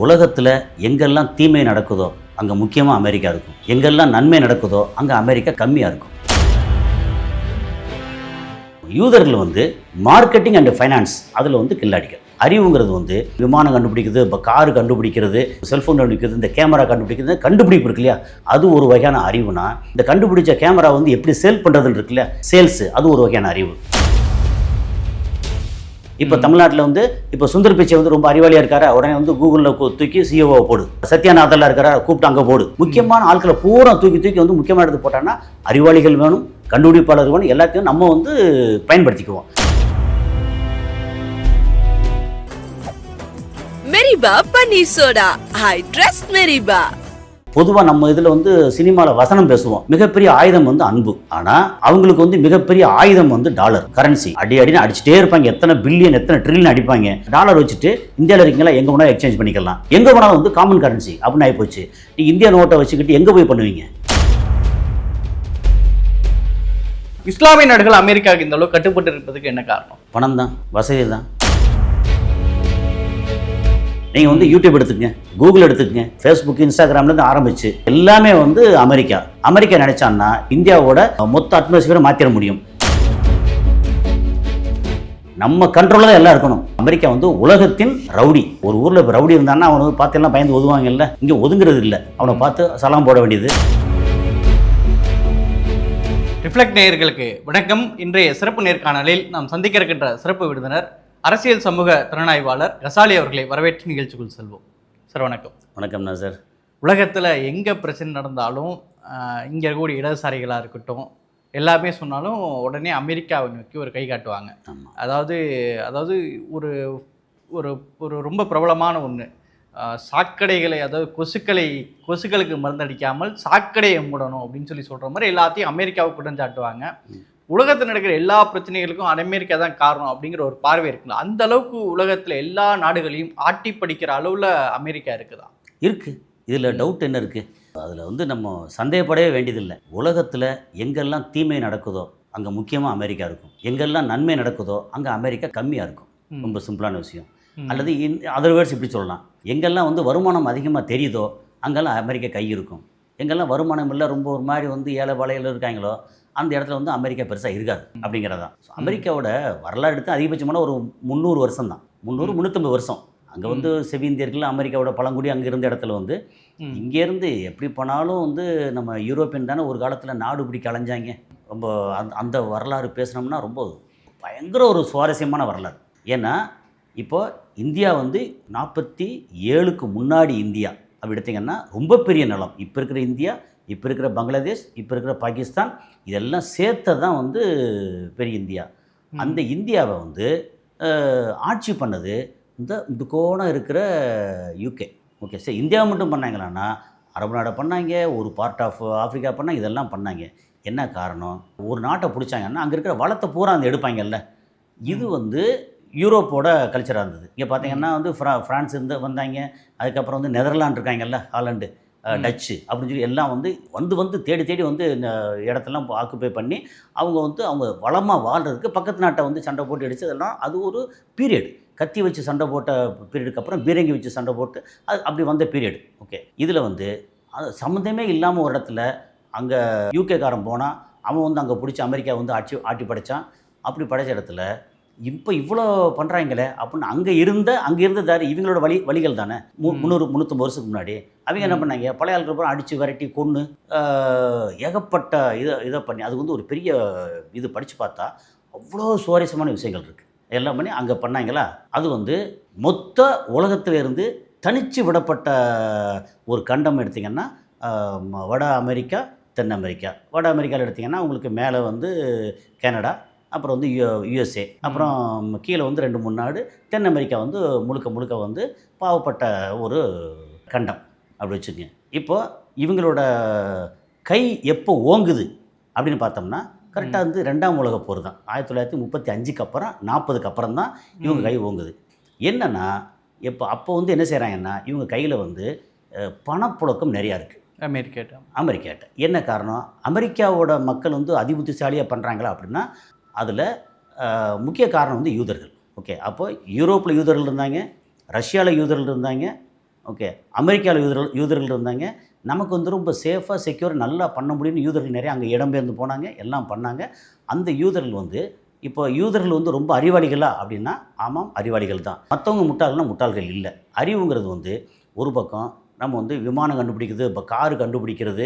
உலகத்தில் எங்கெல்லாம் தீமை நடக்குதோ அங்கே முக்கியமாக அமெரிக்கா இருக்கும். எங்கெல்லாம் நன்மை நடக்குதோ அங்கே அமெரிக்கா கம்மியாக இருக்கும். யூதர்கள் வந்து மார்க்கெட்டிங் அண்ட் ஃபைனான்ஸ் அதில் வந்து கில்லாடிகள் அறிவுங்கிறது வந்து விமானம் கண்டுபிடிக்கிறது இப்போ காரு கண்டுபிடிக்கிறது செல்ஃபோன் கண்டுபிடிக்கிறது இந்த கேமரா கண்டுபிடிக்கிறது கண்டுபிடிப்பு இருக்கு இல்லையா? அது ஒரு வகையான அறிவுனா இந்த கண்டுபிடிச்ச கேமரா வந்து எப்படி சேல் பண்ணுறதுன்னு இருக்குல்ல சேல்ஸு அது ஒரு வகையான அறிவு. இப்போ தமிழ்நாட்டில் வந்து இப்போ சுந்தர் பிச்சை வந்து ரொம்ப அறிவாளியாக இருக்காரா. உடனே வந்து கூகுளில் தூக்கி சிஓவை போடு. சத்யாநாதெல்லாம் இருக்காரா கூப்பிட்டு அங்கே போடு. முக்கியமான ஆட்களை பூரா தூக்கி தூக்கி வந்து முக்கியமான இடத்துக்கு போட்டான்னா அறிவாளிகள் வேணும் கண்டுபிடிப்பாளர் வேணும் எல்லாத்தையும் நம்ம வந்து பயன்படுத்திக்குவோம். மெரிபா பன்னீர் சோடா ஐ ட்ரஸ்ட் மெரிபா பொதுவாக நம்ம இதில் வந்து சினிமாவில் வசனம் பேசுவோம். மிகப்பெரிய ஆயுதம் வந்து அன்பு. ஆனால் அவங்களுக்கு வந்து மிகப்பெரிய ஆயுதம் வந்து டாலர் கரன்சி. அடி அடின்னு அடிச்சுட்டே இருப்பாங்க. எத்தனை பில்லியன் எத்தனை ட்ரில்லியன் அடிப்பாங்க. டாலர் வச்சுட்டு இந்தியாவில் இருக்கீங்களா? எங்கே வேணாலும் எக்ஸ்சேஞ்ச் பண்ணிக்கலாம். எங்கே வேணாலும் வந்து காமன் கரன்சி அப்படின்னு ஆகி போச்சு நீ இந்தியா நோட்டை வச்சுக்கிட்டு எங்கே போய் பண்ணுவீங்க? இஸ்லாமிய நாடுகள் அமெரிக்காவுக்கு இந்த அளவு கட்டுப்பட்டு இருப்பதுக்கு என்ன காரணம்? பணம் தான் வசதி தான் நீங்கள் வந்து யூடியூப் எடுத்துக்கங்க கூகுள் எடுத்துக்கங்க ஃபேஸ்புக் இன்ஸ்டாகிராம்லேருந்து ஆரம்பிச்சு எல்லாமே வந்து அமெரிக்கா. அமெரிக்கா நினைச்சான்னா இந்தியாவோட மொத்த அட்மாஸ்பியரை மாற்றிட முடியும். நம்ம கண்ட்ரோலில் தான் எல்லாம் இருக்கணும். அமெரிக்கா வந்து உலகத்தின் ரவுடி. ஒரு ஊரில் இப்போ ரவுடி இருந்தான்னா அவனை வந்து பார்த்து எல்லாம் பயந்து ஒதுவாங்கல்ல? இங்கே ஒதுங்கிறது இல்லை. அவனை பார்த்து சலாம் போட வேண்டியது. ரிஃப்ளெக்ட் நேயர்களுக்கு வணக்கம். இன்றைய சிறப்பு நேர்காணலில் நாம் சந்திக்க இருக்கின்ற சிறப்பு விருந்தினர் அரசியல் சமூக திறனாய்வாளர் கசாலி அவர்களை வரவேற்று நிகழ்ச்சிக்குள் செல்வோம். சார் வணக்கம். வணக்கம்ண்ணா சார் உலகத்தில் எங்கே பிரச்சனை நடந்தாலும் இங்கே இருக்கக்கூடிய இடதுசாரிகளாக இருக்கட்டும் எல்லாமே சொன்னாலும் உடனே அமெரிக்காவை நோக்கி ஒரு கை காட்டுவாங்க. அதாவது அதாவது ஒரு ஒரு ஒரு ரொம்ப பிரபலமான ஒன்று சாக்கடைகளை அதாவது கொசுக்களை கொசுக்களுக்கு மருந்தடிக்காமல் சாக்கடையை மூடணும் அப்படின்னு சொல்லி சொல்கிற மாதிரி எல்லாத்தையும் அமெரிக்காவுக்கு குற்றஞ்சாட்டுவாங்க. உலகத்தில் நடக்கிற எல்லா பிரச்சனைகளுக்கும் அமெரிக்கா தான் காரணம் அப்படிங்கிற ஒரு பார்வை இருக்குல்ல? அந்த அளவுக்கு உலகத்தில் எல்லா நாடுகளையும் ஆட்டி படிக்கிற அளவில் அமெரிக்கா இருக்குதா? இருக்குது இதில் டவுட் என்ன இருக்குது அதில் வந்து நம்ம சந்தேகப்படவே வேண்டியதில்லை. உலகத்தில் எங்கெல்லாம் தீமை நடக்குதோ அங்கே முக்கியமாக அமெரிக்கா இருக்கும். எங்கெல்லாம் நன்மை நடக்குதோ அங்கே அமெரிக்கா கம்மியாக இருக்கும். ரொம்ப சிம்பிளான விஷயம். அல்லது இன் அதர் வேர்ட்ஸ் இப்படி சொல்லலாம். எங்கெல்லாம் வந்து வருமானம் அதிகமாக தெரியுதோ அங்கெல்லாம் அமெரிக்கா கை இருக்கும். எங்கெல்லாம் வருமானம் இல்லை ரொம்ப ஒரு மாதிரி வந்து ஏழை வலையில் இருக்காங்களோ அந்த இடத்துல வந்து அமெரிக்கா பெருசாக இருக்காது அப்படிங்கிறதான் ஸோ அமெரிக்காவோட வரலாறு எடுத்து அதிகபட்சமான ஒரு முந்நூறு வருஷம் தான் முந்நூறு முந்நூற்றம்பது வருஷம். அங்கே வந்து செவிந்தியர்கள் அமெரிக்காவோட பழங்குடி அங்கே இருந்த இடத்துல வந்து. இங்கேருந்து எப்படி போனாலும் வந்து நம்ம யூரோப்பியன் தானே ஒரு காலத்தில் நாடு பிடிக்க அலைஞ்சாங்க. ரொம்ப அந்த அந்த வரலாறு பேசுனோம்னா ரொம்ப பயங்கர ஒரு சுவாரஸ்யமான வரலாறு. ஏன்னா இப்போ இந்தியா வந்து நாற்பத்தி ஏழுக்கு முன்னாடி இந்தியா. அப்படி எடுத்தீங்கன்னா ரொம்ப பெரிய நிலம். இப்போ இருக்கிற இந்தியா இப்போ இருக்கிற பங்களாதேஷ் இப்போ இருக்கிற பாகிஸ்தான் இதெல்லாம் சேர்த்து தான் வந்து பெரிய இந்தியா. அந்த இந்தியாவை வந்து ஆட்சி பண்ணது இந்த இதுக்கோணம் இருக்கிற யூகே ஓகே சரி இந்தியா மட்டும் பண்ணாங்களான்னா அரபு நாடை பண்ணாங்க ஒரு பார்ட் ஆஃப் ஆஃப்ரிக்கா பண்ணாங்க இதெல்லாம் பண்ணாங்க. என்ன காரணம்? ஒரு நாட்டை பிடிச்சாங்கன்னா அங்கே இருக்கிற வளத்தை பூரா அந்த எடுப்பாங்கல்ல. இது வந்து யூரோப்போட கல்ச்சராக இருந்தது. இங்கே பார்த்தீங்கன்னா வந்து ஃப்ரா ஃப்ரான்ஸ் இருந்து வந்தாங்க அதுக்கப்புறம் வந்து நெதர்லாந்து இருக்காங்கல்ல ஹாலண்டு. டச்சு அப்படின்னு சொல்லி எல்லாம் வந்து வந்து வந்து தேடி தேடி வந்து இந்த இடத்தெல்லாம் ஆக்குப்பை பண்ணி அவங்க வந்து அவங்க வளமாக வாழ்கிறதுக்கு பக்கத்து நாட்டை வந்து சண்டை போட்டு அடிச்சு அதெல்லாம் அது ஒரு பீரியட் கத்தி வச்சு சண்டை போட்ட பீரியடுக்கு அப்புறம் பீரங்கி வச்சு சண்டை போட்டு அது அப்படி வந்த பீரியட் ஓகே இதில் வந்து அது சம்மந்தமே இல்லாமல் ஒரு இடத்துல அங்கே யூகேக்காரன் போனால் அவன் வந்து அங்கே பிடிச்சி அமெரிக்கா வந்து ஆட்சி ஆட்டி படைச்சான். அப்படி படைச்ச இடத்துல இப்போ இவ்வளோ பண்ணுறாங்களே அப்படின்னு அங்கே இருந்த அங்கே இருந்ததாரு இவங்களோட வழி வழிகள் தானே. முந்நூறு முந்நூற்றம்பது வருஷத்துக்கு முன்னாடி. அவங்க என்ன. பண்ணாங்க? பழைய ஆளுக்கு அப்புறம் அடித்து விரட்டி கொன்று ஏகப்பட்ட இதை இதை பண்ணி அது வந்து ஒரு பெரிய இது படித்து பார்த்தா அவ்வளோ சுவாரஸ்யமான விஷயங்கள் இருக்குது எல்லாம் பண்ணி அங்கே பண்ணாங்களா? அது வந்து மொத்த உலகத்துல இருந்து தனிச்சு விடப்பட்ட ஒரு கண்டம் எடுத்திங்கன்னா வட அமெரிக்கா தென் அமெரிக்கா. வட அமெரிக்காவில் எடுத்திங்கன்னா உங்களுக்கு மேலே வந்து கனடா அப்புறம் வந்து யு யுஎஸ்ஏ. அப்புறம் கீழே வந்து ரெண்டு மூணு நாடு தென் அமெரிக்கா வந்து முழுக்க முழுக்க வந்து பாவப்பட்ட ஒரு கண்டம். அப்படி வச்சுக்கோங்க. இப்போ இவங்களோட கை எப்போ ஓங்குது அப்படின்னு பார்த்தோம்னா கரெக்டாக வந்து ரெண்டாம் உலக போர் தான். ஆயிரத்தி தொள்ளாயிரத்தி முப்பத்தி அஞ்சுக்கு அப்புறம் நாற்பதுக்கு அப்புறம் தான் இவங்க கை ஓங்குது. என்னன்னா இப்போ அப்போ வந்து என்ன செய்கிறாங்கன்னா இவங்க கையில் வந்து பணப்புழக்கம் நிறையா இருக்குது அமெரிக்கா அமெரிக்காட்ட. என்ன காரணம்? அமெரிக்காவோட மக்கள் வந்து அதிபுத்திசாலியாக பண்ணுறாங்களா அப்படின்னா அதில் முக்கிய காரணம் வந்து யூதர்கள். ஓகே அப்போ யூரோப்பில் யூதர்கள் இருந்தாங்க ரஷ்யாவில் யூதர்கள் இருந்தாங்க ஓகே. அமெரிக்காவில் யூதர்கள் யூதர்கள் இருந்தாங்க. நமக்கு வந்து ரொம்ப சேஃபாக செக்யூர் நல்லா பண்ண முடியும்னு யூதர்கள் நிறைய அங்கே இடம்பெயர்ந்து போனாங்க. எல்லாம் பண்ணாங்க. அந்த யூதர்கள் வந்து இப்போ யூதர்கள் வந்து ரொம்ப அறிவாளிகளா அப்படின்னா ஆமாம் அறிவாளிகள் தான். மற்றவங்க முட்டாள்னா முட்டாள்கள் இல்லை. அறிவுங்கிறது வந்து ஒரு பக்கம் நம்ம வந்து விமானம் கண்டுபிடிக்கிறது இப்போ காரு கண்டுபிடிக்கிறது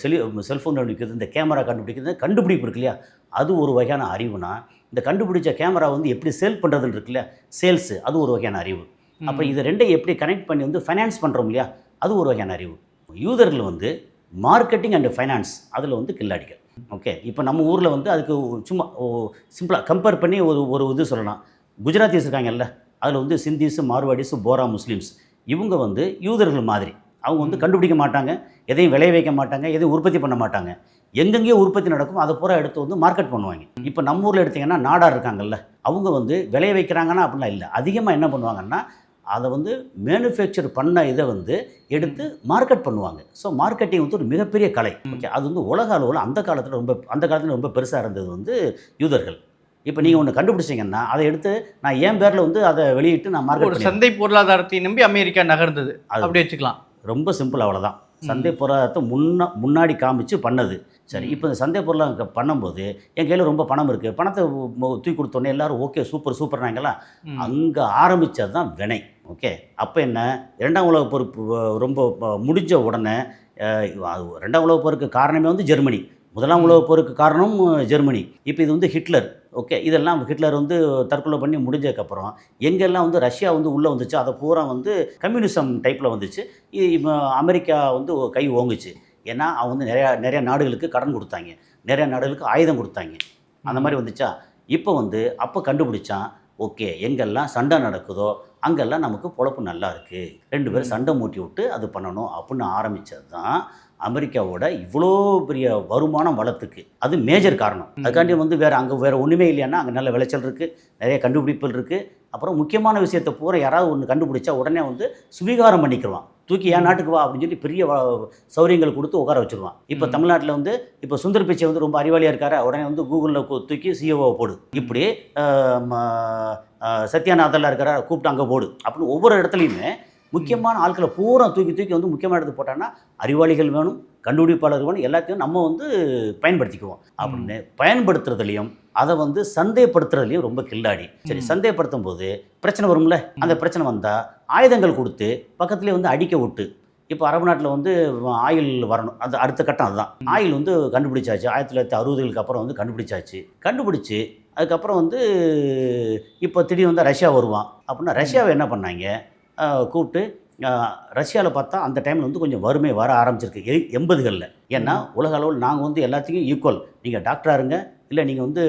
செலி செல்ஃபோன் கண்டுபிடிக்கிறது இந்த கேமரா கண்டுபிடிக்கிறது கண்டுபிடிப்பு இருக்கு இல்லையா? அது ஒரு வகையான அறிவுனா இந்த கண்டுபிடிச்ச கேமரா வந்து எப்படி சேல் பண்ணுறதுன்னு இருக்கு இல்லையா? சேல்ஸு அது ஒரு வகையான அறிவு. அப்போ இது ரெண்டையும் எப்படி கனெக்ட் பண்ணி வந்து ஃபைனான்ஸ் பண்ணுறோம் இல்லையா? அது ஒரு வகையான அறிவு. யூதர்கள் வந்து மார்க்கெட்டிங் அண்ட் ஃபைனான்ஸ் அதில் வந்து கில்லாடிகள். ஓகே இப்போ நம்ம ஊரில் வந்து அதுக்கு சும்மா சிம்பிளாக கம்பேர் பண்ணி ஒரு ஒரு இது சொல்லலாம். குஜராத்திஸ் இருக்காங்கல்ல அதில் வந்து சிந்திஸு மார்வாடிஸு போரா முஸ்லீம்ஸ். இவங்க வந்து யூதர்கள் மாதிரி. அவங்க வந்து கண்டுபிடிக்க மாட்டாங்க எதையும் விளைய வைக்க மாட்டாங்க எதையும் உற்பத்தி பண்ண மாட்டாங்க. எங்கெங்கேயோ உற்பத்தி நடக்கும் அதை பூரா எடுத்து வந்து மார்க்கெட் பண்ணுவாங்க. இப்போ நம்ம ஊரில் எடுத்திங்கன்னா நாடார் இருக்காங்கல்ல அவங்க வந்து விளைய வைக்கிறாங்கன்னா அப்படிலாம் இல்லை. அதிகமாக என்ன பண்ணுவாங்கன்னா அதை வந்து மேனுஃபேக்சர் பண்ண இதை வந்து எடுத்து மார்க்கெட் பண்ணுவாங்க. ஸோ மார்க்கெட்டிங் வந்து ஒரு மிகப்பெரிய கலை. ஓகே அது வந்து உலக அளவில் அந்த காலத்தில் ரொம்ப அந்த காலத்தில் ரொம்ப பெருசாக இருந்தது வந்து யூதர்கள். இப்போ நீங்கள் ஒன்று கண்டுபிடிச்சிங்கன்னா அதை எடுத்து நான் என் பேரில் வந்து அதை வெளியிட்டு நான் மார்க்கெட் ஒரு சந்தை பொருளாதாரத்தை நம்பி அமெரிக்கா நகர்ந்தது. அது- அப்படி வச்சுக்கலாம். ரொம்ப சிம்பிள் அவ்வளோதான் சந்தை பொருளாதாரத்தை முன்னா முன்னாடி காமிச்சு பண்ணது. சரி இப்போ இந்த சந்தை பொருளாதாரம் பண்ணும்போது என் கையில் ரொம்ப பணம் இருக்குது பணத்தை தூக்கி கொடுத்தோன்னே எல்லாரும் ஓகே சூப்பர் சூப்பர்னாங்களா. அங்கே ஆரம்பித்தது தான் வினை. ஓகே? அப்போ என்ன? இரண்டாம் உலக வ- ரொம்ப முடிஞ்ச உடனே ரெண்டாம் உலக போருக்கு காரணமே வந்து ஜெர்மனி. முதலாம் உலக போருக்கு காரணம் ஜெர்மனி. இப்போ இது வந்து ஹிட்லர். ஓகே? இதெல்லாம் ஹிட்லர் வந்து தற்கொலை பண்ணி முடிஞ்சதுக்கப்புறம் எங்கெல்லாம் வந்து ரஷ்யா வந்து உள்ளே வந்துச்சு அதை பூரா வந்து கம்யூனிசம் டைப்பில் வந்துச்சு. அமெரிக்கா வந்து கை ஓங்குச்சு. ஏன்னா அவங்க வந்து நிறையா நிறைய நாடுகளுக்கு கடன் கொடுத்தாங்க. நிறைய நாடுகளுக்கு ஆயுதம் கொடுத்தாங்க. அந்த மாதிரி வந்துச்சா? இப்போ வந்து அப்போ கண்டுபிடிச்சான் ஓகே எங்கெல்லாம் சண்டை நடக்குதோ அங்கெல்லாம் நமக்கு பொழப்பு நல்லா இருக்குது ரெண்டு பேரும் சண்டை மூட்டி விட்டு அது பண்ணணும் அப்படின்னு ஆரம்பித்தது தான் அமெரிக்காவோட இவ்வளோ பெரிய வருமானம் வளத்துக்கு அது மேஜர் காரணம். அதுக்காண்டி வந்து வேறு அங்கே வேறு ஒன்றுமே இல்லையானா அங்கே நல்ல விளைச்சல் இருக்குது நிறைய கண்டுபிடிப்புகள் இருக்குது அப்புறம் முக்கியமான விஷயத்தை பூரா யாராவது ஒன்று கண்டுபிடிச்சா உடனே வந்து சுவீகாரம் பண்ணிக்கிடுவான் தூக்கி என் நாட்டுக்கு வா? அப்படின்னு சொல்லி பெரிய சௌரியங்கள் கொடுத்து உட்கார வச்சிருவான். இப்போ தமிழ்நாட்டில் வந்து இப்போ சுந்தர் பிச்சை வந்து ரொம்ப அறிவாளியாக இருக்காரு. உடனே வந்து கூகுளில் தூக்கி சிஓவை போடு. இப்படி சத்யாநாதெல்லாம் இருக்கிறார் கூப்பிட்டு அங்கே போடு. அப்படின்னு ஒவ்வொரு இடத்துலையுமே முக்கியமான ஆட்களை பூரா தூக்கி தூக்கி வந்து முக்கியமான இடத்துக்கு போட்டான்னா அறிவாளிகள் வேணும் கண்டுபிடிப்பாளர் வேணும் எல்லாத்தையும் நம்ம வந்து பயன்படுத்திக்குவோம். அப்படின்னு பயன்படுத்துறதுலையும் அதை வந்து சந்தைப்படுத்துறதுலையும் ரொம்ப கில்லாடி. சரி ம். சந்தைப்படுத்தும் போது பிரச்சனை வரும்ல? அந்த பிரச்சனை வந்தால் ஆயுதங்கள் கொடுத்து பக்கத்துலேயே வந்து அடிக்க விட்டு இப்போ அரபு நாட்டில் வந்து ஆயில் வரணும். அது அடுத்த கட்டம் அதுதான். ஆயில் வந்து கண்டுபிடிச்சாச்சு. ஆயிரத்தி தொள்ளாயிரத்தி அறுபதுகளுக்கு அப்புறம் வந்து கண்டுபிடிச்சாச்சு. கண்டுபிடிச்சி அதுக்கப்புறம் வந்து இப்போ திடீர்னு வந்து ரஷ்யா வருவான். அப்படின்னா ரஷ்யாவை என்ன பண்ணாங்க? கூப்பிட்டு ரஷ்யாவில் பார்த்தா அந்த டைமில் வந்து கொஞ்சம் வறுமை வர ஆரம்பிச்சிருக்கு. எ எண்பதுகளில். ஏன்னா உலக அளவில் நாங்கள் வந்து எல்லாத்துக்கும் ஈக்குவல் நீங்கள் டாக்டராக இருங்க இல்லை நீங்கள் வந்து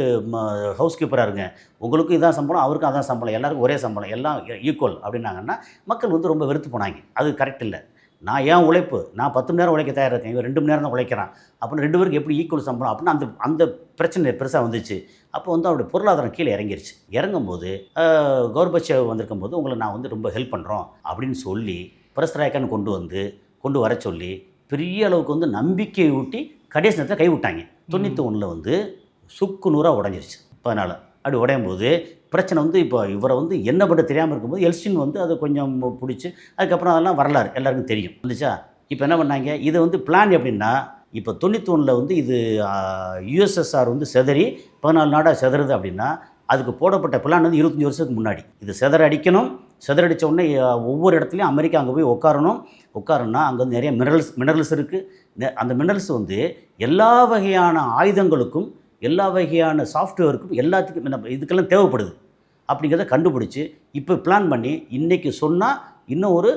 ஹவுஸ் கீப்பராக இருங்க. உங்களுக்கும் இதான் சம்பளம் அவருக்கும் அதான் சம்பளம் எல்லாருக்கும் ஒரே சம்பளம் எல்லாம் ஈக்குவல் அப்படின்னாங்கன்னா மக்கள் வந்து ரொம்ப வெறுத்து போனாங்க. அது கரெக்ட் இல்லை. நான் ஏன் உழைப்பு? நான் பத்து மணி நேரம் உழைக்க தயாராக இருக்கேன் இவன் ரெண்டு மணி நேரம் தான் உழைக்கிறான். அப்படின்னு ரெண்டு பேருக்கு எப்படி ஈக்குவல் சம்பளம்? அப்படின்னு அந்த அந்த பிரச்சனை பெருசாக வந்துச்சு. அப்போ வந்து அவருடைய பொருளாதாரம் கீழே இறங்கிருச்சு. இறங்கும்போது கௌர்பச்சேவ் வந்திருக்கும் போது உங்களை நான் வந்து ரொம்ப ஹெல்ப் பண்ணுறோம் அப்படின்னு சொல்லி பிரஸ்தராயக்கான்னு கொண்டு வந்து கொண்டு வர சொல்லி பெரிய அளவுக்கு வந்து நம்பிக்கையை ஊட்டி கடைசி நேரத்தில் கைவிட்டாங்க. தொண்ணூற்றி ஒன்றில் வந்து சுக்கு நூறாக உடஞ்சிருச்சு. பதினாலு. அப்படி உடையும் போது பிரச்சனை வந்து இப்போ இவரை வந்து என்ன பண்ண தெரியாமல் இருக்கும்போது எல்சின் வந்து அதை கொஞ்சம் பிடிச்சி அதுக்கப்புறம் அதெல்லாம் வரலாறு எல்லாருக்கும் தெரியும். வந்துச்சா இப்போ என்ன பண்ணாங்க? இது வந்து பிளான் எப்படின்னா இப்போ தொண்ணூத்தொன்னில் வந்து இது யுஎஸ்எஸ்ஆர் வந்து செதறி பதினாலு நாடாக செதறுது அப்படின்னா அதுக்கு போடப்பட்ட பிளான் வந்து இருபத்தஞ்சி வருஷத்துக்கு முன்னாடி. இது செதற அடிக்கணும். செதறடித்த உடனே ஒவ்வொரு இடத்துலையும் அமெரிக்கா அங்கே போய் உட்காரணும் உட்காரணும்னா அங்கே வந்து நிறைய மினரல்ஸ் மினரல்ஸ் இருக்குது அந்த மினரல்ஸ் வந்து எல்லா வகையான ஆயுதங்களுக்கும் எல்லா வகையான சாஃப்ட்வேருக்கும் எல்லாத்துக்கும் நம்ம இதுக்கெல்லாம் தேவைப்படுது. அப்படிங்கிறத கண்டுபிடிச்சி இப்போ பிளான் பண்ணி இன்றைக்கி சொன்னால் இன்னும் ஒரு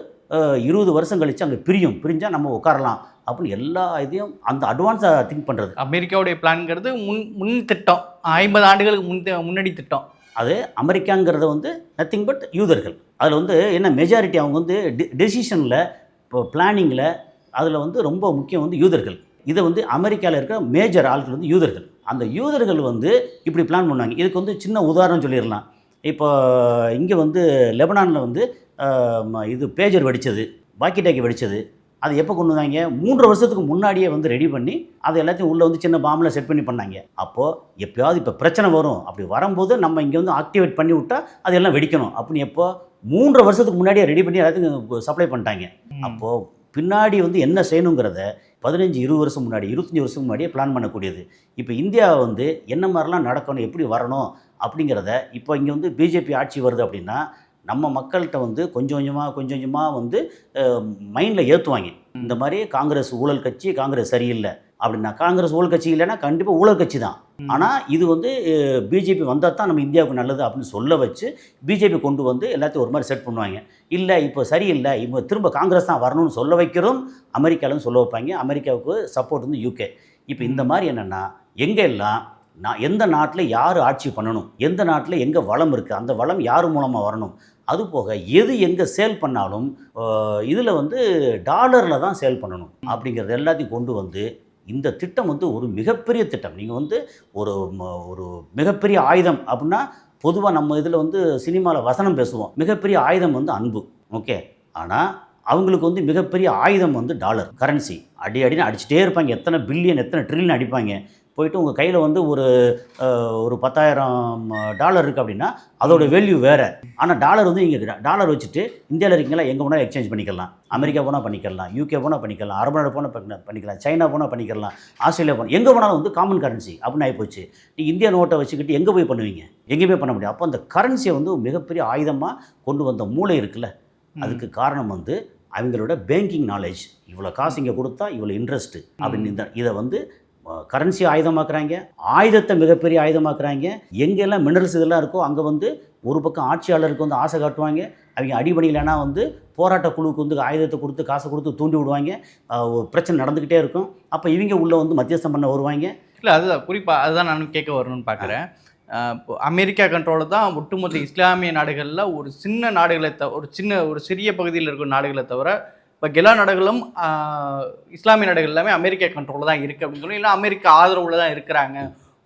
இருபது வருஷம் கழித்து அங்கே பிரியும். பிரிஞ்சால் நம்ம உட்காரலாம் அப்படின்னு எல்லா இதையும் அந்த அட்வான்ஸாக திங்க் பண்ணுறது அமெரிக்காவுடைய பிளான்ங்கிறது முன் முன் திட்டம். ஐம்பது ஆண்டுகளுக்கு முன் முன்னாடி திட்டம். அது அமெரிக்காங்கிறத வந்து நத்திங் பட் யூதர்கள். அதில் வந்து என்ன மெஜாரிட்டி அவங்க வந்து டெசிஷனில் இப்போ பிளானிங்கில் அதில் வந்து ரொம்ப முக்கியம் வந்து யூதர்கள். இதை வந்து அமெரிக்காவில் இருக்கிற மேஜர் ஆட்கள் வந்து யூதர்கள். அந்த யூதர்கள் வந்து இப்படி பிளான் பண்ணாங்க இதுக்கு வந்து சின்ன உதாரணம் சொல்லிடலாம். இப்போ இங்கே வந்து லெபனானில் வந்து இது பேஜர் வெடிச்சது வாக்கி டாக்கி வெடிச்சது. அது எப்போ கொண்டு வந்தாங்க? மூன்று வருஷத்துக்கு முன்னாடியே வந்து ரெடி பண்ணி அதை எல்லாத்தையும் உள்ளே வந்து சின்ன பாம்பில் செட் பண்ணி பண்ணாங்க. அப்போது எப்பயாவது இப்போ பிரச்சனை வரும். அப்படி வரும்போது நம்ம இங்கே வந்து ஆக்டிவேட் பண்ணி விட்டால் அது எல்லாம் வெடிக்கணும். அப்படின்னு எப்போ மூன்றரை வருஷத்துக்கு முன்னாடியே ரெடி பண்ணி எல்லாத்துக்கும் சப்ளை பண்ணிட்டாங்க. அப்போது பின்னாடி வந்து என்ன செய்யணுங்கிறத பதினஞ்சு இருபது வருஷம் முன்னாடி இருபத்தஞ்சி வருஷம் முன்னாடியே பிளான் பண்ணக்கூடியது. இப்போ இந்தியா வந்து என்ன மாதிரிலாம் நடக்கணும் எப்படி வரணும் அப்படிங்கிறத இப்போ இங்கே வந்து பிஜேபி ஆட்சி வருது அப்படின்னா நம்ம மக்கள்கிட்ட வந்து கொஞ்சம் கொஞ்சமாக கொஞ்சம் கொஞ்சமாக வந்து மைண்டில் ஏற்றுவாங்க இந்த மாதிரி காங்கிரஸ் ஊழல் கட்சி காங்கிரஸ் சரியில்லை. அப்படின்னா காங்கிரஸ் ஊழல் கட்சி இல்லைன்னா கண்டிப்பாக ஊழல் கட்சி தான். ஆனால் இது வந்து பிஜேபி வந்தால் தான் நம்ம இந்தியாவுக்கு நல்லது அப்படின்னு சொல்ல வச்சு பிஜேபி கொண்டு வந்து எல்லாத்தையும் ஒரு மாதிரி செட் பண்ணுவாங்க. இல்லை இப்போ சரியில்லை இப்போ திரும்ப காங்கிரஸ் தான் வரணும்னு சொல்ல வைக்கிறதும் அமெரிக்காலும் சொல்ல வைப்பாங்க. அமெரிக்காவுக்கு சப்போர்ட் வந்து யூகே இப்போ இந்த மாதிரி என்னென்னா எங்கே எல்லாம் நான் எந்த நாட்டில் யார் ஆட்சி பண்ணணும் எந்த நாட்டில் எங்கே வளம் இருக்குது அந்த வளம் யார் மூலமாக வரணும் அது போக எது எங்கே சேல் பண்ணாலும் இதில் வந்து டாலரில் தான் சேல் பண்ணணும் அப்படிங்கிறது எல்லாத்தையும் கொண்டு வந்து இந்த திட்டம் வந்து ஒரு மிகப்பெரிய திட்டம். நீங்கள் வந்து ஒரு ம- ஒரு மிகப்பெரிய ஆயுதம் அப்படின்னா பொதுவாக நம்ம இதில் வந்து சினிமாவில் வசனம் பேசுவோம். மிகப்பெரிய ஆயுதம் வந்து அன்பு. ஓகே? ஆனால் அவங்களுக்கு வந்து மிகப்பெரிய ஆயுதம் வந்து டாலர் கரன்சி. அடி அடின்னு அடிச்சுட்டே இருப்பாங்க. எத்தனை பில்லியன் எத்தனை ட்ரில்லியன் அடிப்பாங்க. போயிட்டு உங்கள் கையில் வந்து ஒரு ஒரு பத்தாயிரம் டாலர் இருக்குது அப்படின்னா அதோட வேல்யூ வேறு. ஆனால் டாலர் வந்து இங்கே டாலர் வச்சுட்டு இந்தியாவில் இருக்கீங்களா? எங்கே போனால் எக்ஸ்சேஞ்ச் பண்ணிக்கலாம். அமெரிக்கா போனால் பண்ணிக்கலாம். யூகே போனால் பண்ணிக்கலாம். அரபு நாடு போனால் பண்ணி- பண்ணிக்கலாம். சைனா போனால் பண்ணிக்கலாம். ஆஸ்திரேலியா போனால் எங்கே போனாலும் வந்து காமன் கரன்சி அப்படின்னு ஆகிப்போச்சு நீங்கள் இந்தியா நோட்டை வச்சுக்கிட்டு எங்கே போய் பண்ணுவீங்க? எங்கேயுமே பண்ண முடியாது. அப்போ அந்த கரன்சியை வந்து மிகப்பெரிய ஆயுதமாக கொண்டு வந்த மூளை இருக்குல்ல? அதுக்கு காரணம் வந்து அவங்களோட பேங்கிங் நாலேஜ் இவ்வளோ காசு இங்கே கொடுத்தா இவ்வளோ இன்ட்ரெஸ்ட்டு அப்படின்னு இந்த இதை வந்து கரன்சி ஆயுதமாக்குறாங்க ஆயுதத்தை மிகப்பெரிய ஆயுதமாக்குறாங்க. எங்கெல்லாம் மினரல்ஸ் இதெல்லாம் இருக்கோ அங்கே வந்து ஒரு பக்கம் ஆட்சியாளருக்கு வந்து ஆசை காட்டுவாங்க. அவங்க அடிபணியிலனா வந்து போராட்ட குழுவுக்கு வந்து ஆயுதத்தை கொடுத்து காசை கொடுத்து தூண்டி விடுவாங்க. ஒரு பிரச்சனை நடந்துக்கிட்டே இருக்கும். அப்போ இவங்க உள்ளே வந்து மத்தியஸ்தம் பண்ண வருவாங்க. இல்லை அதுதான் குறிப்பாக அதுதான் நான் கேட்க வரணும்னு பார்க்குறேன் இப்போ அமெரிக்கா கண்ட்ரோலில் தான் ஒட்டுமொத்த இஸ்லாமிய நாடுகளில் ஒரு சின்ன நாடுகளை த ஒரு சின்ன ஒரு சிறிய பகுதியில் இருக்கிற நாடுகளை தவிர இப்போ எல்லா நாடுகளும் இஸ்லாமிய நாடுகள் எல்லாமே அமெரிக்கா கண்ட்ரோலில் தான் இருக்குது அப்படின்னு சொல்லி இல்லை அமெரிக்கா ஆதரவில் தான் இருக்கிறாங்க.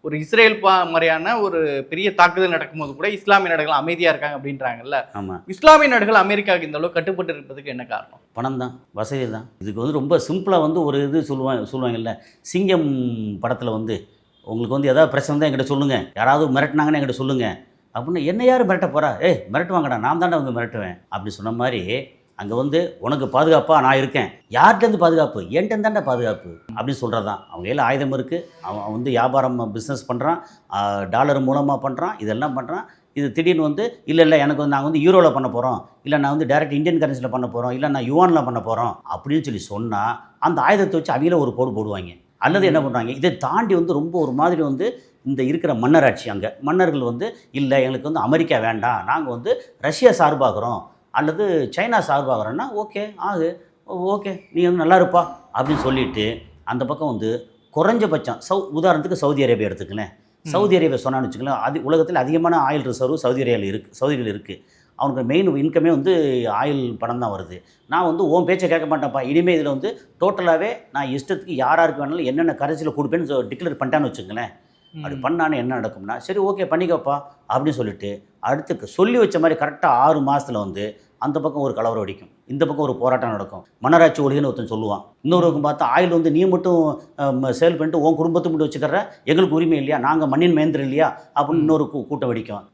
ஒரு இஸ்ரேல் பா மாதிரியான ஒரு பெரிய தாக்குதல் நடக்கும்போது கூட இஸ்லாமிய நாடுகள் அமைதியாக இருக்காங்க அப்படின்றாங்கல்ல. ஆமாம் இஸ்லாமிய நாடுகள் அமெரிக்காவுக்கு இந்த அளவுக்கு கட்டுப்பட்டு இருப்பதுக்கு என்ன காரணம்? பணம் தான் வசதி தான். இதுக்கு வந்து ரொம்ப சிம்பிளாக வந்து ஒரு இது சொல்லுவாங்க சொல்லுவாங்கல்ல சிங்கம் படத்தில் வந்து உங்களுக்கு வந்து எதாவது பிரச்சனை தான் என்கிட்ட சொல்லுங்கள் யாராவது மிரட்டினாங்கன்னு என்கிட்ட சொல்லுங்கள் அப்படின்னு என்ன யார் மிரட்ட போகிறா ஏய் மிரட்டுவாங்கடா நான் தாண்டா வந்து மிரட்டுவேன். அப்படி சொன்ன மாதிரி அங்கே வந்து உனக்கு பாதுகாப்பாக நான் இருக்கேன். யார்கிட்டேருந்து பாதுகாப்பு? என்கிட்ட தாண்டா பாதுகாப்பு. அப்படின்னு சொல்கிறது தான் அவங்க கையில் ஆயுதம் இருக்குது அவன் வந்து வியாபாரம் பிஸ்னஸ் பண்ணுறான் டாலர் மூலமாக பண்ணுறான் இதெல்லாம் பண்ணுறான் இது திடீர்னு வந்து இல்லை இல்லை எனக்கு வந்து நாங்கள் வந்து யூரோவில் பண்ண போகிறோம் இல்லை நான் வந்து டேரக்ட் இந்தியன் கரன்சியில் பண்ண போகிறோம் இல்லை நான் யுவானில் பண்ண போகிறோம் அப்படின்னு சொல்லி சொன்னால் அந்த ஆயுதத்தை வச்சு அவங்கள ஒரு போடு போடுவாங்க. அல்லது என்ன பண்ணுறாங்க இதை தாண்டி வந்து ரொம்ப ஒரு மாதிரி வந்து இந்த இருக்கிற மன்னராட்சி அங்கே. மன்னர்கள் வந்து இல்லை எங்களுக்கு வந்து அமெரிக்கா வேண்டாம். நாங்கள் வந்து ரஷ்யா சார்பாகிறோம் அல்லது சைனா சார்பாகிறோன்னா ஓகே ஆகு ஓகே நீ வந்து நல்லா இருப்பா அப்படின்னு சொல்லிட்டு அந்த பக்கம் வந்து குறைஞ்சபட்சம் சௌ உதாரணத்துக்கு சவுதி அரேபியா எடுத்துக்கலேன் சவுதி அரேபியா சொன்னான்னு வச்சுக்கலாம் அது உலகத்தில் அதிகமான ஆயில் ரிசர்வ் சவுதி அரேபியாவில் இருக்குது சவுதியில் இருக்குது அவனுக்கு மெயின் இன்கமே வந்து ஆயில் பணம் தான் வருது. நான் வந்து உன் பேச்சை கேட்க மாட்டேன்ப்பா இனிமேல் இதில் வந்து டோட்டலாகவே நான் இஷ்டத்துக்கு யார் யாருக்கு வேணாலும் என்னென்ன கரன்சியில் கொடுப்பேன்னு டிக்ளேர் பண்ணிட்டான்னு வச்சுங்களேன் அப்படி பண்ணானே என்ன நடக்கும்னா சரி ஓகே பண்ணிக்கப்பா அப்படின்னு சொல்லிட்டு அடுத்து சொல்லி வச்ச மாதிரி கரெக்டாக ஆறு மாதத்தில் வந்து அந்த பக்கம் ஒரு கலவரம் வெடிக்கும். இந்த பக்கம் ஒரு போராட்டம் நடக்கும். மன்னராட்சி ஒழிகன்னு ஒருத்தன் சொல்லுவான். இன்னொருவங்க பார்த்தா ஆயில் வந்து நீ மட்டும் சேல் பண்ணிட்டு உன் குடும்பத்தை மட்டும் வச்சுக்கிற எங்களுக்கு உரிமை இல்லையா? நாங்கள் மண்ணின் மேந்திரம் இல்லையா? அப்படின்னு இன்னொரு கூட்டம் வெடிக்கும்.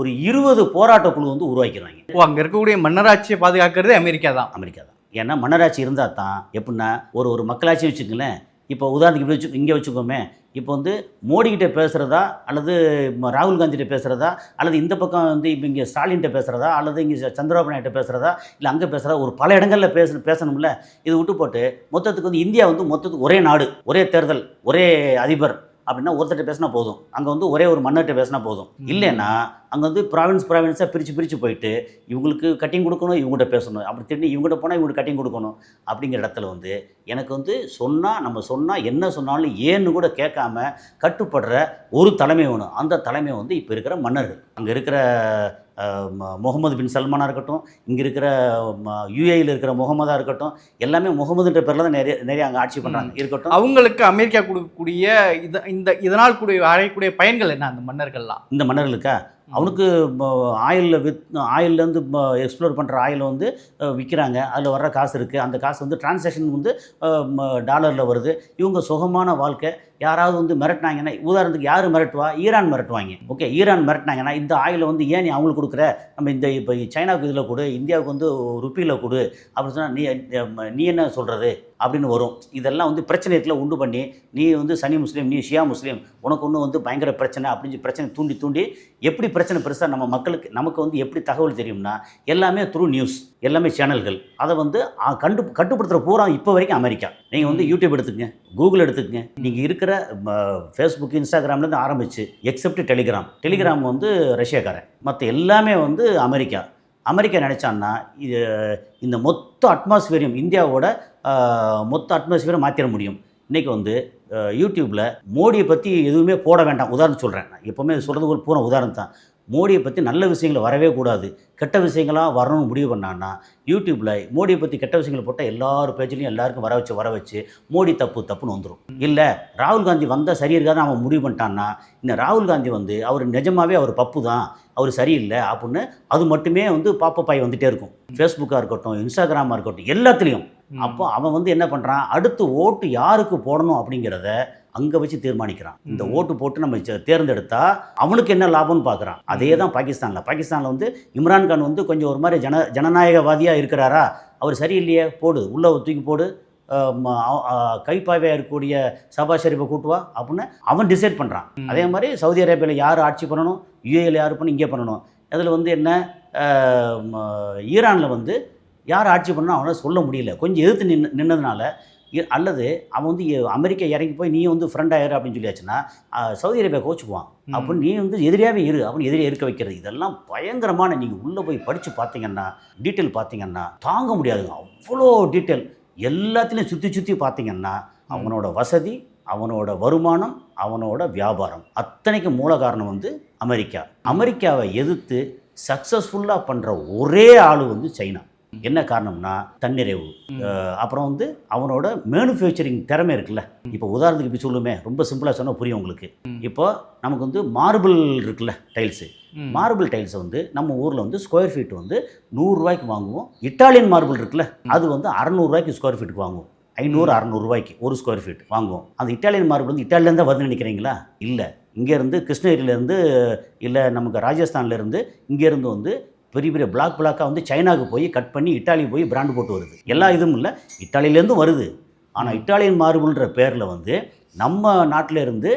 ஒரு இருபது போராட்ட குழு வந்து உருவாக்கிறாங்க அங்கே இருக்கக்கூடிய மன்னராட்சியை பாதுகாக்கிறது அமெரிக்கா தான். அமெரிக்கா தான். ஏன்னா மன்னராட்சி இருந்தால் தான் எப்படின்னா ஒரு ஒரு மக்களாட்சி வச்சுக்கங்களேன் இப்போ உதாரணத்துக்கு இப்படி வச்சு இங்கே வச்சுக்கோமே. இப்போ வந்து மோடிக்கிட்ட பேசுகிறதா அல்லது ராகுல் காந்திகிட்ட பேசுகிறதா அல்லது இந்த பக்கம் வந்து இப்போ இங்கே ஸ்டாலின்கிட்ட பேசுகிறதா அல்லது இங்கே சந்திரபாபு நாயுடு பேசுகிறதா இல்லை அங்கே பேசுகிறதா ஒரு பல இடங்களில் பேச பேசணும்ல இது விட்டு போட்டு மொத்தத்துக்கு வந்து இந்தியா வந்து மொத்தத்துக்கு ஒரே நாடு ஒரே தேர்தல் ஒரே அதிபர். அப்படின்னா ஒருத்தர்கிட்ட பேசினா போதும். அங்கே வந்து ஒரே ஒரு மன்னர்கிட்ட பேசினா போதும். இல்லைன்னா அங்கே வந்து ப்ராவின்ஸ் ப்ராவின்ஸாக பிரித்து பிரித்து போயிட்டு இவங்களுக்கு கட்டிங் கொடுக்கணும் இவங்ககிட்ட பேசணும். அப்படி திரும்பி இவங்ககிட்ட போனால் இவங்களுக்கு கட்டிங் கொடுக்கணும். அப்படிங்கிற இடத்துல வந்து எனக்கு வந்து சொன்னால் நம்ம சொன்னால் என்ன சொன்னாலும் ஏன்னு கூட கேட்காம கட்டுப்படுற ஒரு தலைமை வேணும். அந்த தலைமை வந்து இப்போ இருக்கிற மன்னர்கள். அங்கே இருக்கிற முகமது பின் சல்மானாக இருக்கட்டும் இங்கே இருக்கிற யூஏயில் இருக்கிற முகமதாக இருக்கட்டும் எல்லாமே முகமதுன்ற பேரில் தான் நிறைய நிறைய அங்கே ஆட்சி பண்ணுறாங்க இருக்கட்டும். அவங்களுக்கு அமெரிக்கா கொடுக்கக்கூடிய இத இந்த இதனால் கூடிய அடையக்கூடிய பயன்கள் என்ன அந்த மன்னர்கள்லாம்? இந்த மன்னர்களுக்கா? அவனுக்கு ஆயிலில் வித் ஆயிலேருந்து எக்ஸ்ப்ளோர் பண்ணுற ஆயிலை வந்து விற்கிறாங்க அதில் வர்ற காசு இருக்குது அந்த காசு வந்து டிரான்சாக்ஷன் வந்து டாலரில் வருது. இவங்க சுகமான வாழ்க்கை. யாராவது வந்து மிரட்டினாங்கன்னா உதாரணத்துக்கு யார் மிரட்டுவா? ஈரான் மிரட்டுவாங்க. ஓகே ஈரான் மிரட்டினாங்கன்னா இந்த ஆயிலை வந்து ஏன் நீ அவங்களுக்கு கொடுக்குற? நம்ம இந்த இப்போ சைனாவுக்கு இதில் கொடு இந்தியாவுக்கு வந்து ருப்பியில் கொடு. அப்படின்னு சொன்னால் நீ நீ என்ன சொல்கிறது அப்படின்னு வரும். இதெல்லாம் வந்து பிரச்சனைகளை உண்டு பண்ணி நீ வந்து சனி முஸ்லீம் நீ ஷியா முஸ்லீம் உனக்கு ஒன்று வந்து பயங்கர பிரச்சனை அப்படின்னு சொல்லி பிரச்சனை தூண்டி தூண்டி எப்படி பிரச்சனை பெருசாக நம்ம மக்களுக்கு நமக்கு வந்து எப்படி தகவல் தெரியும்னா எல்லாமே த்ரூ நியூஸ் எல்லாமே சேனல்கள். அதை வந்து கண்டு கட்டுப்படுத்துகிற பூரா இப்போ வரைக்கும் அமெரிக்கா. நீங்கள் வந்து யூடியூப் எடுத்துக்கங்க கூகுள் எடுத்துக்கங்க. நீங்கள் இருக்கிற ஃபேஸ்புக் இன்ஸ்டாகிராம்லேருந்து ஆரம்பிச்சு எக்ஸப்ட் டெலிகிராம் டெலிகிராம் வந்து ரஷ்யாக்காரன். மற்ற எல்லாமே வந்து அமெரிக்கா. அமெரிக்கா நினச்சான்னா இது இந்த மொத்த அட்மாஸ்பியரையும் இந்தியாவோட மொத்த அட்மாஸ்பியரை மாற்றிட முடியும். இன்றைக்கி வந்து யூடியூப்பில் மோடியை பற்றி எதுவுமே போட வேண்டாம். உதாரணம் சொல்கிறேன் நான் எப்போவுமே சொல்கிறது ஒரு பூரா உதாரணம் தான். மோடியை பற்றி நல்ல விஷயங்கள் வரவே கூடாது. கெட்ட விஷயங்களாக வரணும்னு முடிவு பண்ணான்னா யூடியூப்பில் மோடியை பற்றி கெட்ட விஷயங்களை போட்டால் எல்லார் பேஜ்லையும் எல்லாருக்கும் வர வச்சு வர வச்சு மோடி தப்பு தப்புன்னு வந்துடும் இல்லை ராகுல் காந்தி வந்தால் சரி இருக்காதுன்னு அவன் முடிவு பண்ணிட்டான்னா இந்த ராகுல் காந்தி வந்து அவர் நிஜமாவே அவர் பப்பு தான் அவர் சரியில்லை அப்படின்னு அது மட்டுமே வந்து பாப்பப்பாய் வந்துட்டே இருக்கும். ஃபேஸ்புக்காக இருக்கட்டும் இன்ஸ்டாகிராமாக இருக்கட்டும் எல்லாத்துலேயும். அப்போ அவன் வந்து என்ன பண்ணுறான் அடுத்து ஓட்டு யாருக்கு போடணும் அப்படிங்கிறத அங்கே வச்சு தீர்மானிக்கிறான். இந்த. ஓட்டு போட்டு நம்ம தேர்ந்தெடுத்தா அவனுக்கு என்ன லாபம்னு பார்க்குறான் அதே தான் பாகிஸ்தானில். பாகிஸ்தானில் வந்து இம்ரான்கான் வந்து கொஞ்சம் ஒரு மாதிரி ஜன ஜனநாயகவாதியாக இருக்கிறாரா? அவர் சரியில்லையே போடு. உள்ளே தூக்கி போடு. கைப்பாவையாக இருக்கக்கூடிய சபா ஷெரீஃபை கூட்டுவா அப்படின்னு அவன் டிசைட் பண்ணுறான். அதே மாதிரி சவுதி அரேபியாவில் யார் ஆட்சி பண்ணணும்? யூஏயில் யார் பண்ணணும்? இங்கே பண்ணணும். அதில் வந்து என்ன? ஈரானில் வந்து யார் ஆட்சி பண்ணணும் அவனால் சொல்ல முடியல. கொஞ்சம் எதிர்த்து நின்று நின்னதுனால அல்லது அவன் வந்து அமெரிக்கா இறங்கி போய் நீ வந்து ஃப்ரெண்ட் ஆயிரு அப்படின்னு சொல்லியாச்சுன்னா சவுதி அரேபியா கோச்சுக்குவான். அப்படின்னு நீ வந்து எதிரியாகவே இரு அப்படின்னு எதிரியாக இருக்க வைக்கிறது. இதெல்லாம் பயங்கரமான நீங்கள் உள்ளே போய் படித்து பார்த்தீங்கன்னா டீட்டெயில் பார்த்தீங்கன்னா தாங்க முடியாதுங்க. அவ்வளோ டீட்டெயில் எல்லாத்துலேயும் சுற்றி சுற்றி பார்த்தீங்கன்னா அவனோட வசதி அவனோட வருமானம் அவனோட வியாபாரம். அத்தனைக்கு மூல காரணம் வந்து அமெரிக்கா. அமெரிக்காவை எதிர்த்து சக்ஸஸ்ஃபுல்லாக பண்ணுற ஒரே ஆள் வந்து சைனா. என்ன காரணம்னா தன்னிறைவு. அப்புறம் வந்து அவனோட மேனுஃபேக்சரிங் திறமை இருக்குல்ல. இப்போ உதாரணத்துக்கு இப்படி சொல்லுமே ரொம்ப சிம்பிளாக சொன்னால் புரியும் உங்களுக்கு. இப்போ நமக்கு வந்து மார்பிள் இருக்குல்ல டைல்ஸு. மார்பிள் டைல்ஸை வந்து நம்ம ஊரில் வந்து ஸ்கொயர் ஃபீட் வந்து நூறுரூவாய்க்கு வாங்குவோம். இட்டாலியன் மார்பிள் இருக்குல்ல அது வந்து அறநூறுவாய்க்கு ஸ்கொயர் ஃபீட்டுக்கு வாங்குவோம். ஐநூறு அறநூறுவாய்க்கு ஒரு ஸ்கொயர் ஃபீட் வாங்குவோம். அந்த இட்டாலியன் மார்பிள் வந்து இட்டாலியிலேருந்து வருதுன்னு நினைக்கிறீங்களா? இல்லை. இங்கேருந்து கிருஷ்ணகிரியிலேருந்து இல்லை நமக்கு ராஜஸ்தான்லேருந்து இங்கேருந்து வந்து பெரிய பெரிய பிளாக் பிளாக்காக வந்து சைனாவுக்கு போய் கட் பண்ணி இட்டாலி போய் பிராண்டு போட்டு வருது. எல்லா இதுவும் இல்லை. இட்டாலியிலேருந்து வருது. ஆனால் இட்டாலியன் மார்பிள்ன்ற பேரில் வந்து நம்ம நாட்டில் இருந்து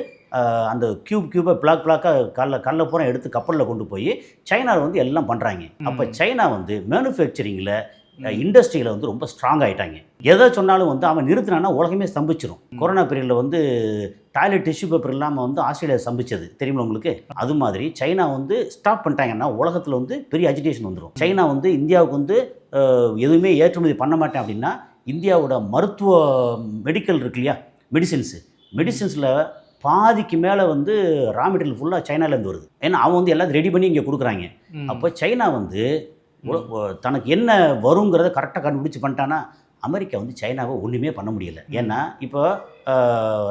அந்த கியூப் கியூபை பிளாக் பிளாக்காக கல்ல கல்ல பூரா எடுத்து கப்பலில் கொண்டு போய் சைனாவில் வந்து எல்லாம் பண்ணுறாங்க அப்போ. சைனா வந்து மேனுஃபேக்சரிங்கில் இண்டஸ்ட்ரியில் வந்து ரொம்ப ஸ்ட்ராங் ஆயிட்டாங்க. எதை சொன்னாலும் வந்து அவன் நிறுத்தினான்னா உலகமே ஸ்தம்பிச்சிரும். கொரோனா பீரியடில் வந்து டாய்லெட் டிஷ்யூ பேப்பர் இல்லாமல் வந்து ஆஸ்திரேலியா ஸ்தம்பிச்சது தெரியுமா உங்களுக்கு? அது மாதிரி சைனா வந்து ஸ்டாப் பண்ணிட்டாங்கன்னா உலகத்தில் வந்து பெரிய அஜிடேஷன் வந்துடும் சைனா வந்து இந்தியாவுக்கு வந்து எதுவுமே ஏற்றுமதி பண்ண மாட்டேன் அப்படின்னா இந்தியாவோட மருத்துவ மெடிக்கல் இருக்கு இல்லையா? மெடிசின்ஸு மெடிசின்ஸில் பாதிக்கு மேலே வந்து ரா மெட்டீரியல் ஃபுல்லாக சைனாலேருந்து வருது. ஏன்னா அவன் வந்து எல்லாத்தையும் ரெடி பண்ணி இங்கே கொடுக்குறாங்க. அப்போ சைனா வந்து தனக்கு என்ன வருங்கிறத கரெக்டாக கண்டுபிடிச்சு பண்ணிட்டானா அமெரிக்கா வந்து சைனாவை ஒன்றுமே பண்ண முடியல. ஏன்னா இப்போ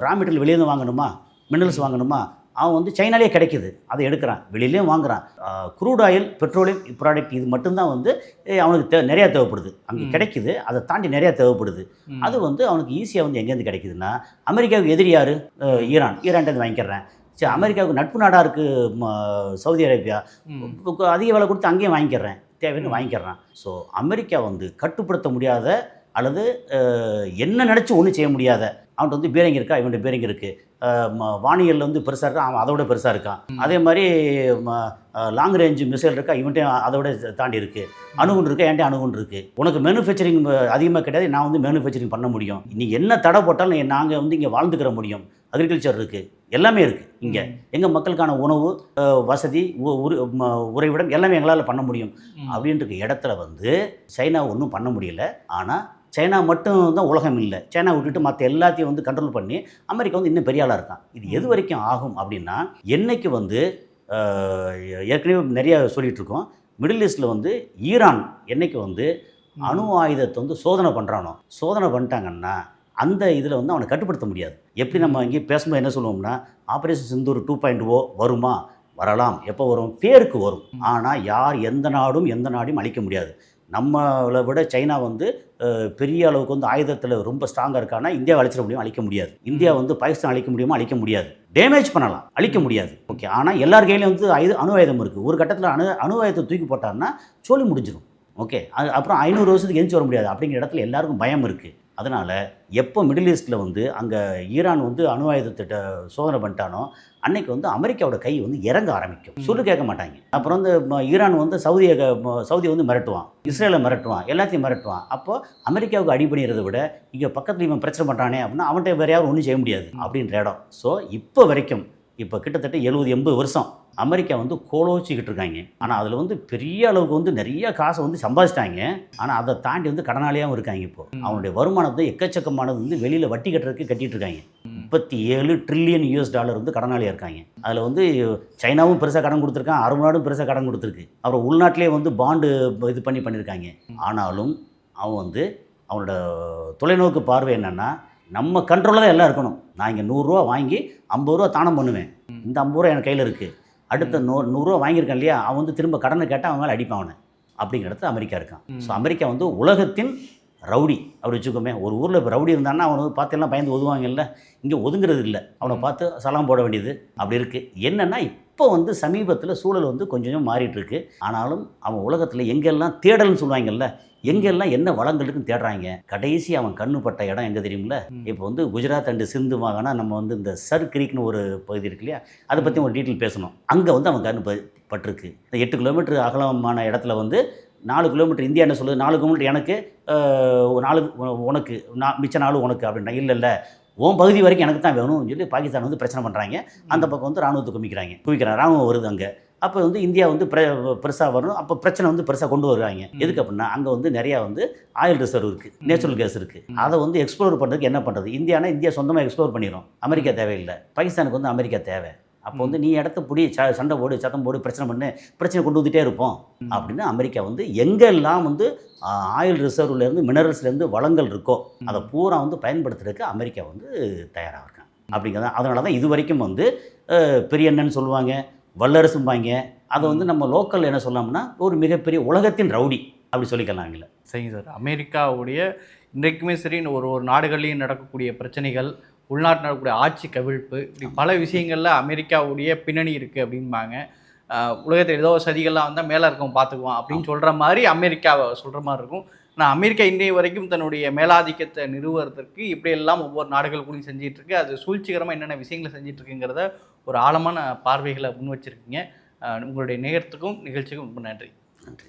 ரா மெட்டீரியல் வெளியேருந்து வாங்கணுமா? மினரல்ஸ் வாங்கணுமா? அவன் வந்து சைனாலே கிடைக்குது. அதை எடுக்கிறான். வெளியிலேயும் வாங்குறான். க்ரூட் ஆயில் பெட்ரோலியம் ப்ராடக்ட் இது மட்டும்தான் வந்து அவனுக்கு தே நிறையா தேவைப்படுது. அங்கே. கிடைக்குது. அதை தாண்டி நிறையா தேவைப்படுது. அது வந்து அவனுக்கு ஈஸியாக வந்து எங்கேருந்து கிடைக்குதுன்னா அமெரிக்காவுக்கு எதிரி யார்? ஈரான். ஈரான்ட்டு வாங்கிக்கிறேன். சரி அமெரிக்காவுக்கு நட்பு நாடாக இருக்குது சவுதி அரேபியா. அதிக விலை கொடுத்து அங்கேயும் வாங்கிக்கிறேன். தேவைன்னு. வாங்கிக்கிறேன். ஸோ அமெரிக்கா வந்து கட்டுப்படுத்த முடியாத அல்லது என்ன நினச்சி ஒன்றும் செய்ய முடியாத அவன்கிட்ட வந்து பீரங்கி இருக்கா? இவன்கிட்ட பீரங்கி இருக்குது வானியலில் வந்து பெருசாக இருக்கா? அவன் அதோட பெருசாக இருக்கான். அதே மாதிரி லாங் ரேஞ்சு மிசைல் இருக்கா? இவன்ட்டையும் அதோட தாண்டி இருக்குது அணுகுண்டு இருக்கா? என்கிட்ட அணுகுண்டு இருக்குது உனக்கு மேனுஃபேக்சரிங் அதிகமாக கிடையாது. நான் வந்து மேனுஃபேக்சரிங் பண்ண முடியும். நீ என்ன தடை போட்டாலும் நாங்கள் வந்து இங்கே வாழ்ந்துக்கிற முடியும். அக்ரிகல்ச்சர் இருக்குது எல்லாமே இருக்குது இங்கே. எங்கள் மக்களுக்கான உணவு வசதி உறைவிடம் எல்லாமே எங்களால் பண்ண முடியும். அப்படின்ற இடத்துல வந்து சைனா ஒன்றும் பண்ண முடியல. ஆனால் சைனா மட்டும் தான் உலகம் இல்லை. சைனா விட்டுட்டு மற்ற எல்லாத்தையும் வந்து கண்ட்ரோல் பண்ணி அமெரிக்கா வந்து இன்னும் பெரிய ஆளாக இருக்கான். இது எது வரைக்கும் ஆகும் அப்படின்னா என்னைக்கு வந்து ஏற்கனவே நிறைய சொல்லிட்டு இருக்கோம். மிடில் ஈஸ்டில் வந்து ஈரான் என்னைக்கு வந்து அணு ஆயுதத்தை வந்து சோதனை பண்ணுறானோ சோதனை பண்ணிட்டாங்கன்னா அந்த இதில் வந்து அவனை கட்டுப்படுத்த முடியாது. எப்படி நம்ம இங்கே பேசும்போது என்ன சொல்லுவோம்னா operation Sindoor two point O வருமா? வரலாம். எப்போ வரும்? பேருக்கு வரும். ஆனால் யார் எந்த நாடும் எந்த நாடையும் அழிக்க முடியாது. நம்மளை விட சைனா வந்து பெரிய அளவுக்கு வந்து ஆயுதத்தில் ரொம்ப ஸ்ட்ராங்காக இருக்கானா இந்தியாவை அழிச்சிட முடியும்? அழிக்க முடியாது. இந்தியா வந்து பாகிஸ்தான் அழிக்க முடியுமா? அழிக்க முடியாது. டேமேஜ் பண்ணலாம். அழிக்க முடியாது. ஓகே. ஆனால் எல்லார் கையிலையும் வந்து ஆயுத அணு ஆயுதம் இருக்குது ஒரு கட்டத்தில் அணு அணு ஆயுதத்தை தூக்கி போட்டாருன்னா சோழி முடிஞ்சிடும் ஓகே. அது அப்புறம் ஐநூறு வருஷத்துக்கு எந்திச்சு வர முடியாது. அப்படிங்கிற இடத்துல எல்லாருக்கும் பயம் இருக்குது அதனால் எப்போ மிடில் ஈஸ்ட்டில் வந்து அங்கே ஈரான் வந்து அணு ஆயுதத்திட்ட சோதனை பண்ணிட்டானோ அன்னைக்கு வந்து அமெரிக்காவோட கை வந்து இறங்க ஆரம்பிக்கும். சொல்லு கேட்க மாட்டாங்க. அப்புறம் வந்து ஈரான் வந்து சவுதியை சவுதியை வந்து மிரட்டுவான். இஸ்ரேலை மிரட்டுவான். எல்லாத்தையும் மிரட்டுவான். அப்போ அமெரிக்காவுக்கு அடிபணிகிறத விட இங்கே பக்கத்தில் இவன் பிரச்சனை பண்ணுறானே அப்படின்னா அவன்கிட்ட வேற யாரும் ஒன்றும் செய்ய முடியாது. அப்படின்ற இடம். ஸோ இப்போ வரைக்கும் இப்போ கிட்டத்தட்ட எழுபது எண்பது வருஷம் அமெரிக்கா வந்து கோலோச்சிக்கிட்டு இருக்காங்க. ஆனால் அதில் வந்து பெரிய அளவுக்கு வந்து நிறைய காசை வந்து சம்பாதிச்சிட்டாங்க. ஆனால் அதை தாண்டி வந்து கடனாளியாகவும் இருக்காங்க இப்போ. அவனுடைய வருமானத்தை எக்கச்சக்கமானது வந்து வெளியில் வட்டி கட்டுறதுக்கு கட்டிட்டு இருக்காங்க. முப்பத்தி ஏழு ட்ரில்லியன் யூஎஸ் டாலர் வந்து கடனாளியாக இருக்காங்க. அதில் வந்து சைனாவும் பெருசாக கடன் கொடுத்துருக்கான். அரபு நாடும் பெருசாக கடன் கொடுத்துருக்கு. அப்புறம் உள்நாட்டிலே வந்து பாண்டு இது பண்ணி பண்ணியிருக்காங்க ஆனாலும் அவன் வந்து அவனோட தொலைநோக்கு பார்வை என்னென்னா நம்ம கண்ட்ரோலில் தான் எல்லாம் இருக்கணும். நான் இங்கே நூறுரூவா வாங்கி ஐம்பது ரூபா தானம் பண்ணுவேன். இந்த ஐம்பது ரூபா என் கையில் இருக்குது அடுத்த நூ நூறுரூவா வாங்கியிருக்கான் இல்லையா? அவன் வந்து திரும்ப கடனை கேட்டால் அவன் மேலே அடிப்பான் அவனை. அப்படிங்கிறது அமெரிக்கா இருக்கான். ஸோ அமெரிக்கா வந்து உலகத்தின் ரவுடி. அப்படி வச்சுக்கோமே ஒரு ஊரில் இப்போ ரவுடி இருந்தான்னா அவனை வந்து பார்த்து எல்லாம் பயந்து ஒதுவாங்கல்ல? இங்கே ஒதுங்கிறது இல்லை. அவனை பார்த்து சலாம் போட வேண்டியது அப்படி இருக்குது என்னென்னா இப்போ வந்து சமீபத்தில் சூழல் வந்து கொஞ்சம் கொஞ்சம் மாறிட்டு இருக்கு. ஆனாலும் அவன் உலகத்தில் எங்கெல்லாம் தேடல்னு சொல்லுவாங்கல்ல எங்கெல்லாம் என்ன வளங்கள் இருக்குன்னு தேடுறாங்க. கடைசி அவன் கண்ணு பட்ட இடம் எங்கே தெரியுமில்ல? இப்போ வந்து குஜராத் அண்டு சிந்து மாகாணா நம்ம வந்து இந்த சர் கிரீக்னு ஒரு பகுதி இருக்கு இல்லையா? அதை பற்றி ஒரு டீட்டெயில் பேசணும். அங்கே வந்து அவன் கண்ணு பட்டிருக்கு. இந்த எட்டு கிலோமீட்டர் அகலமான இடத்துல வந்து நாலு கிலோமீட்டர் இந்தியா என்ன சொல்லுது? நாலு கிலோமீட்டர் எனக்கு நாலு உனக்கு நான் மிச்ச நாலு உனக்கு அப்படின்னா இல்லை இல்லை. உன் பகுதி வரைக்கும் எனக்கு தான் வேணும்னு சொல்லி பாகிஸ்தான் வந்து பிரச்சனை பண்ணுறாங்க அந்த பக்கம் வந்து ராணுவத்தை குமிக்கிறாங்க. குவிக்கிறாங்க. ராணுவம் வருது அங்கே. அப்போ வந்து இந்தியா வந்து பெருசாக வரணும். அப்போ பிரச்சனை வந்து பெருசாக கொண்டு வருவாங்க. எதுக்கு அப்படின்னா அங்கே வந்து நிறையா வந்து ஆயில் ரிசர்வ் இருக்குது நேச்சுரல் கேஸ் இருக்குது அதை வந்து எக்ஸ்ப்ளோர் பண்ணுறதுக்கு என்ன பண்ணுறது இந்தியானா இந்தியா சொந்தமாக எக்ஸ்ப்ளோர் பண்ணிடும் அமெரிக்கா தேவையில்லை. பாகிஸ்தானுக்கு வந்து அமெரிக்கா தேவை. அப்போ வந்து நீ இடத்த புடி ச சண்டை போடு சத்தம் போடு பிரச்சனை பண்ணு பிரச்சனை கொண்டு வந்துட்டே இருப்போம். அப்படின்னு அமெரிக்கா வந்து எங்கெல்லாம் வந்து ஆயில் ரிசர்வ்லேருந்து மினரல்ஸ்லேருந்து வளங்கள் இருக்கோ அதை பூரா வந்து பயன்படுத்துறதுக்கு அமெரிக்கா வந்து தயாராக இருக்காங்க. அப்படிங்கிறத அதனால தான் இது வரைக்கும் வந்து அஹ், பெரிய அண்ணன் சொல்லுவாங்க. வல்லரசும்பாங்க அதை வந்து நம்ம லோக்கல் என்ன சொல்லலாம்னா ஒரு மிகப்பெரிய உலகத்தின் ரவுடி அப்படி சொல்லிக்கலாம் அவங்கள சரிங்க சார். அமெரிக்காவுடைய இன்றைக்குமே சரி ஒரு ஒரு நாடுகள்லையும் நடக்கக்கூடிய பிரச்சனைகள் உள்நாட்டில் நடக்கக்கூடிய ஆட்சி கவிழ்ப்பு இப்படி பல விஷயங்களில் அமெரிக்காவுடைய பின்னணி இருக்குது அப்படிம்பாங்க. ஆஹ் உலகத்தில் ஏதோ சதிகள்லாம் வந்தால் மேலே இருக்கவன் பார்த்துக்குவான் அப்படின்னு சொல்கிற மாதிரி அமெரிக்காவை சொல்கிற மாதிரி இருக்கும். நான் அமெரிக்கா இன்றைய வரைக்கும் தன்னுடைய மேலாதிக்கத்தை நிறுவுவதற்கு இப்படியெல்லாம் ஒவ்வொரு நாடுகள் கூட செஞ்சிட்டு இருக்கு. அது சூழ்ச்சிகரமாக என்னென்ன விஷயங்களை செஞ்சிட்டு இருக்குங்கிறத ஒரு ஆழமான பார்வைகளை முன் வச்சுருக்கீங்க உங்களுடைய நேரத்துக்கும் நிகழ்ச்சிக்கும் ரொம்ப நன்றி. நன்றி.